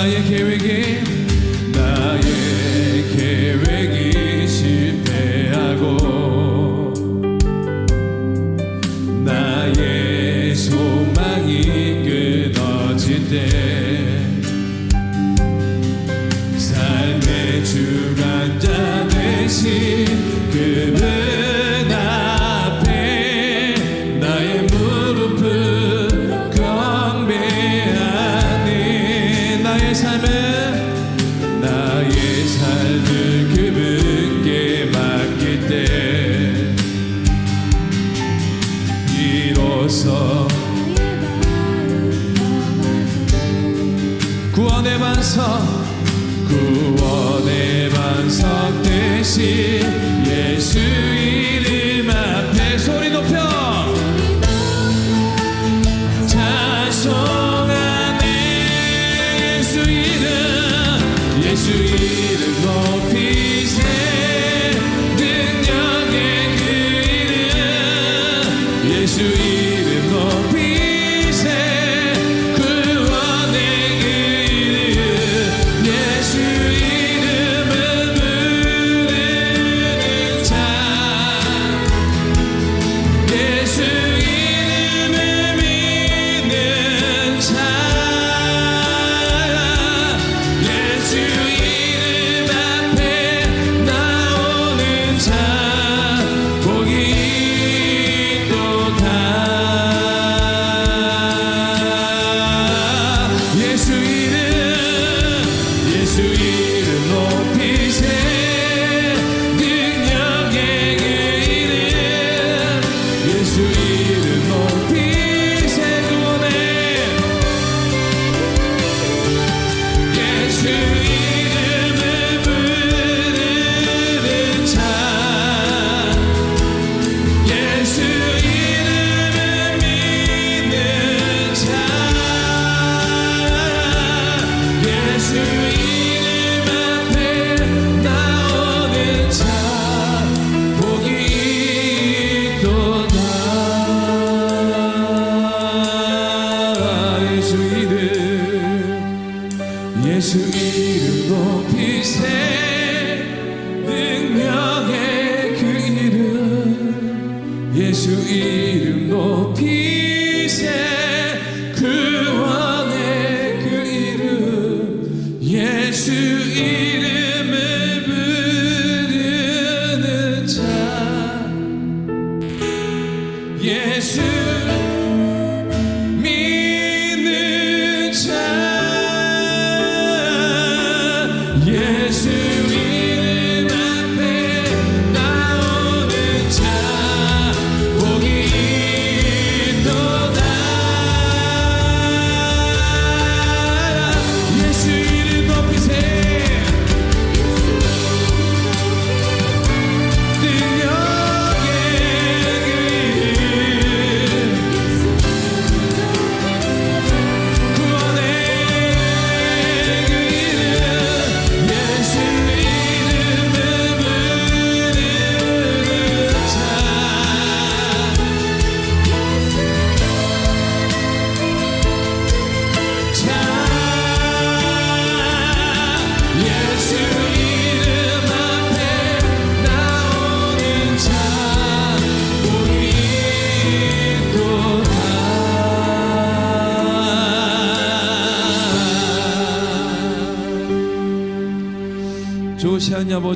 있도다 나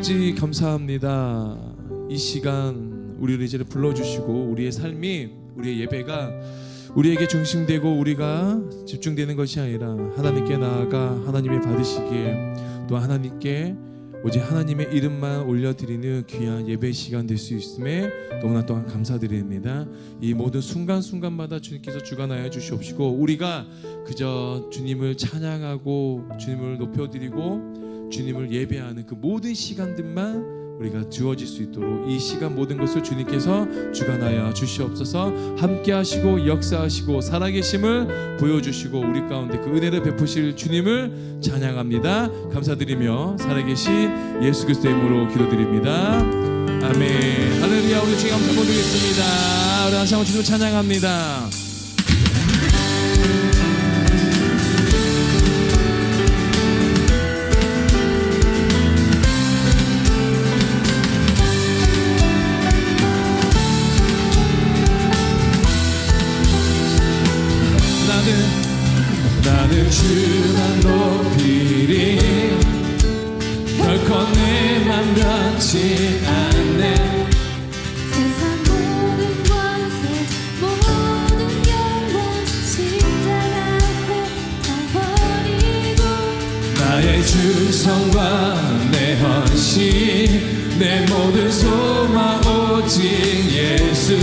아버지 감사합니다. 이 시간 우리를 이제 불러주시고 우리의 삶이 우리의 예배가 우리에게 중심되고 우리가 집중되는 것이 아니라 하나님께 나아가 하나님의 받으시기에 또 하나님께 오직 하나님의 이름만 올려드리는 귀한 예배 시간 될 수 있음에 너무나 또한 감사드립니다. 이 모든 순간순간마다 주님께서 주관하여 주시옵시고 우리가 그저 주님을 찬양하고 주님을 높여드리고 주님을 예배하는 그 모든 시간들만 우리가 주어질 수 있도록 이 시간 모든 것을 주님께서 주관하여 주시옵소서. 함께 하시고 역사하시고 살아계심을 보여주시고 우리 가운데 그 은혜를 베푸실 주님을 찬양합니다. 감사드리며 살아계신 예수 그리스도의 이름으로 기도드립니다. 아멘. 할렐루야. 우리 주님 감사 드리겠습니다. 우리 한상을 주님 찬양합니다 주성과 내 헌신 내 모든 소망 오직 예수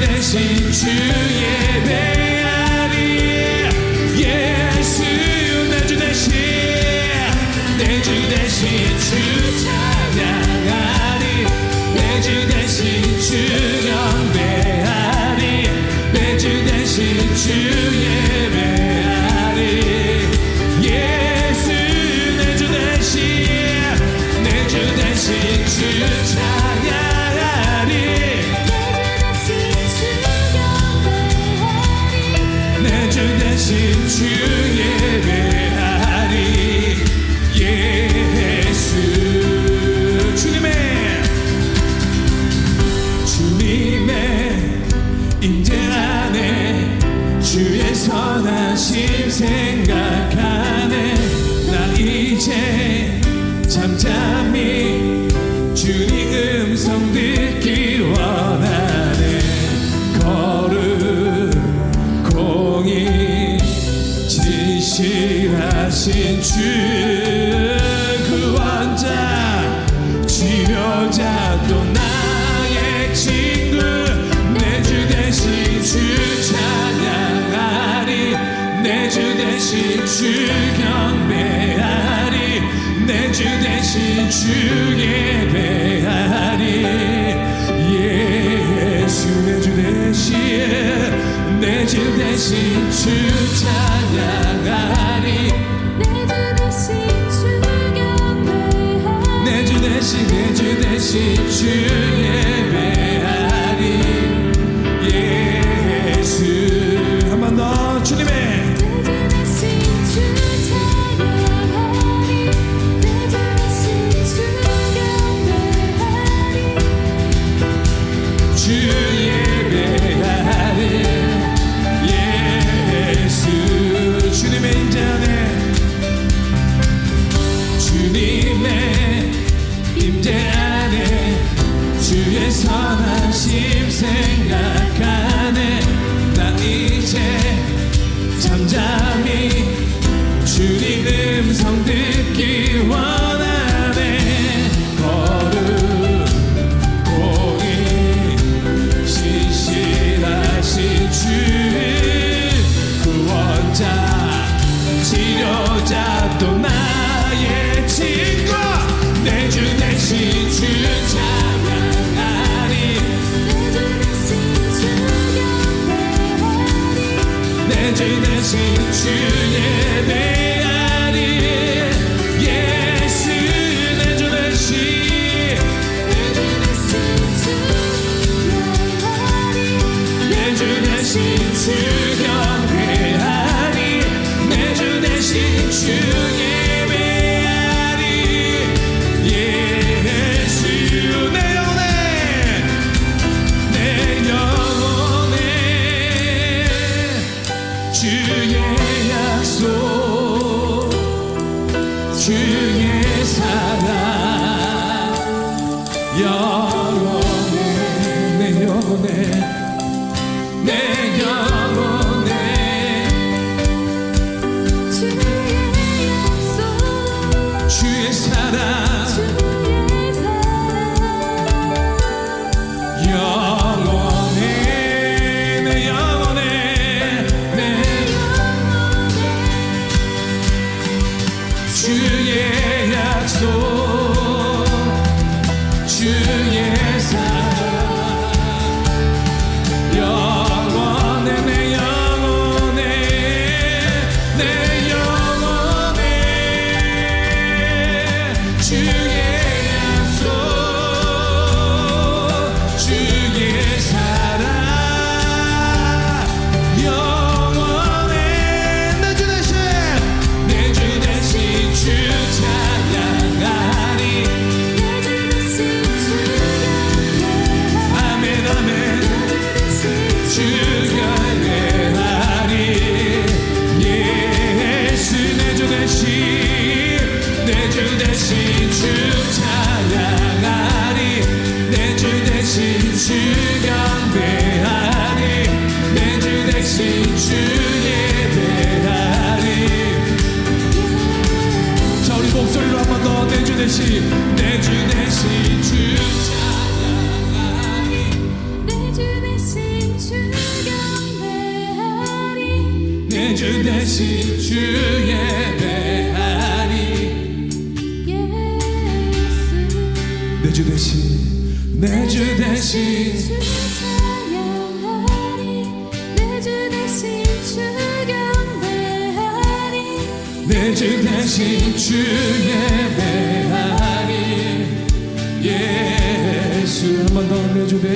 内心去。change. 情绪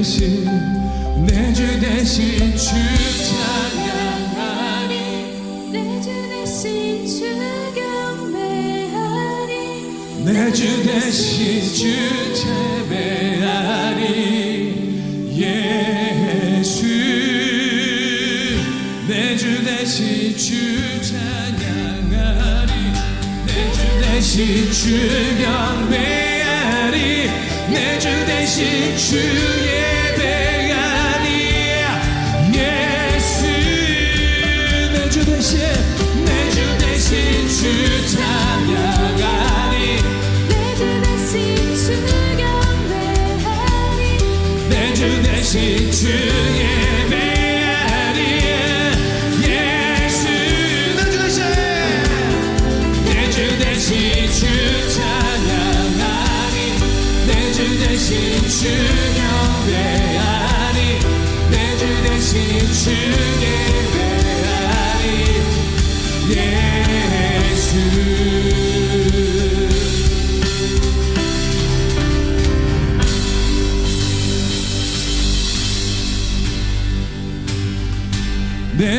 대신 내 주 대신 주 찬양하리. 내 주 대신 주 경배하리. 내 주 대신 주 예배하리. 예수 내 주 대신 주 찬양하리. 내 주 대신 주 경배하리. 내 주 대신 주 一去。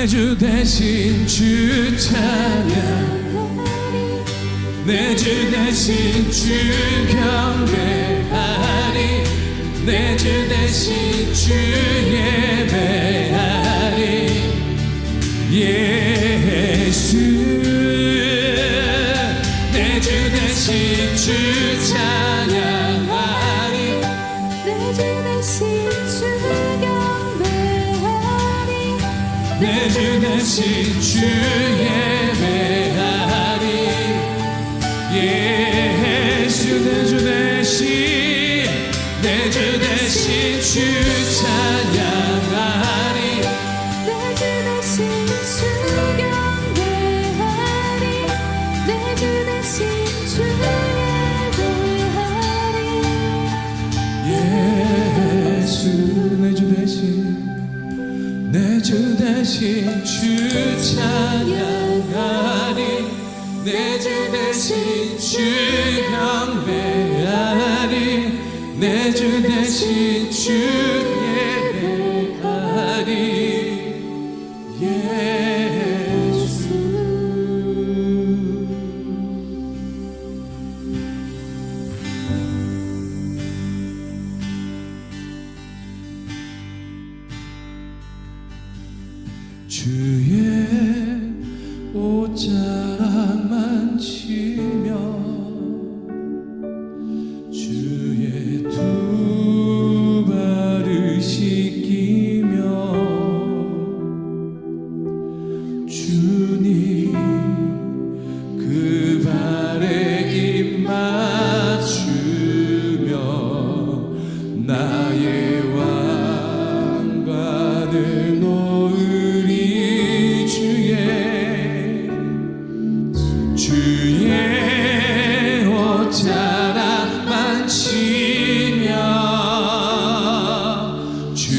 내주 대신 주 찬양. 내주 대신 주 경배하리. 내주 대신 주 예배하리. 예. 心去念。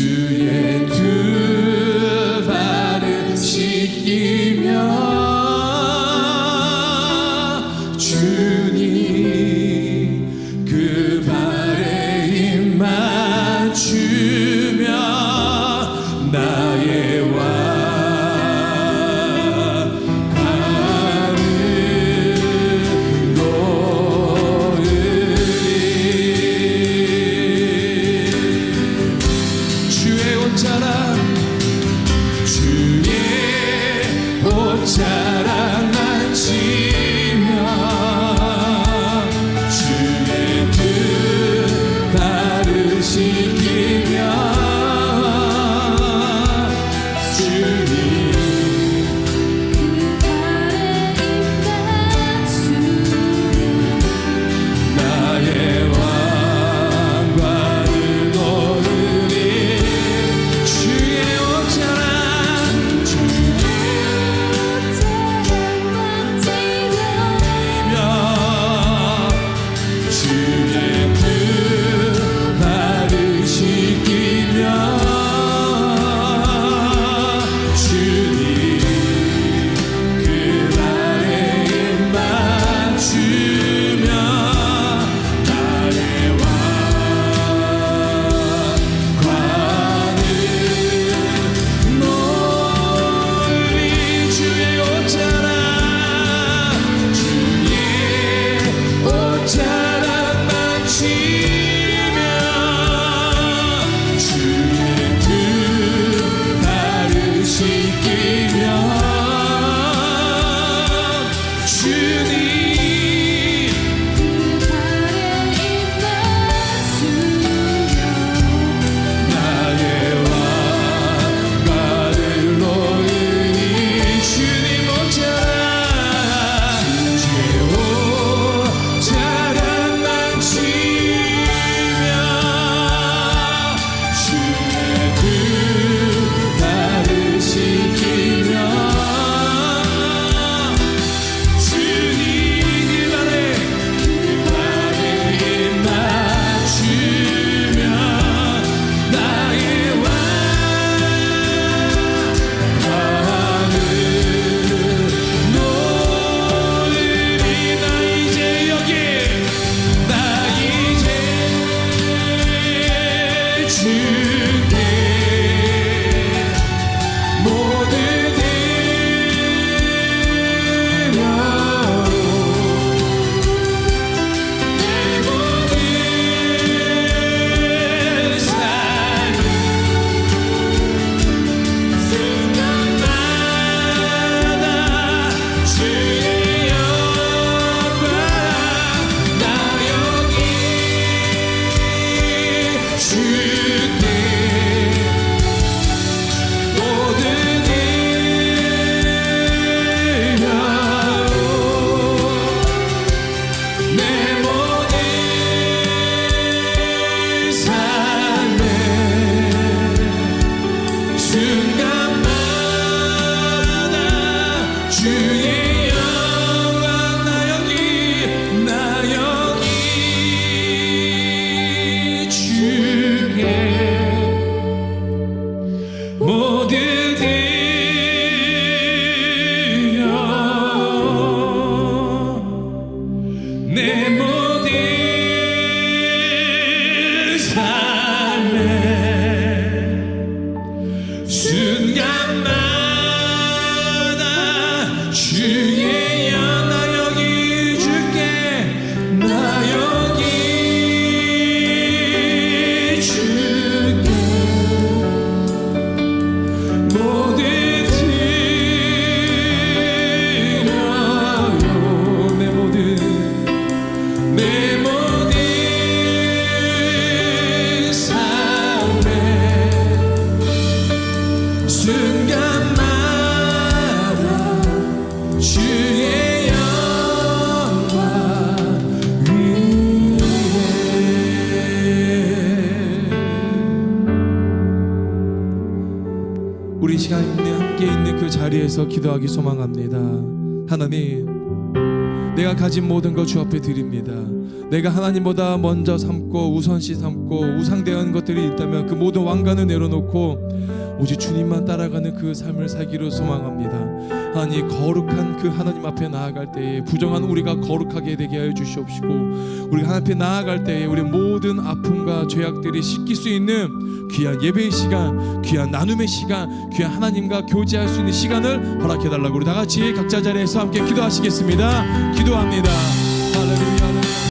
to. 예수께 기도하기 소망합니다. 하나님, 내가 가진 모든 것 주 앞에 드립니다. 내가 하나님보다 먼저 삼고 우선시 삼고 우상대한 것들이 있다면 그 모든 왕관을 내려놓고 오직 주님만 따라가는 그 삶을 살기로 소망합니다. 하나님 거룩한 그 하나님 앞에 나아갈 때에 부정한 우리가 거룩하게 되게 하여 주시옵시고 우리가 하나님 앞에 나아갈 때에 우리 모든 아픔과 죄악들이 씻길 수 있는 귀한 예배의 시간, 귀한 나눔의 시간, 귀한 하나님과 교제할 수 있는 시간을 허락해 달라고 우리 다 같이 각자 자리에서 함께 기도하시겠습니다. 기도합니다.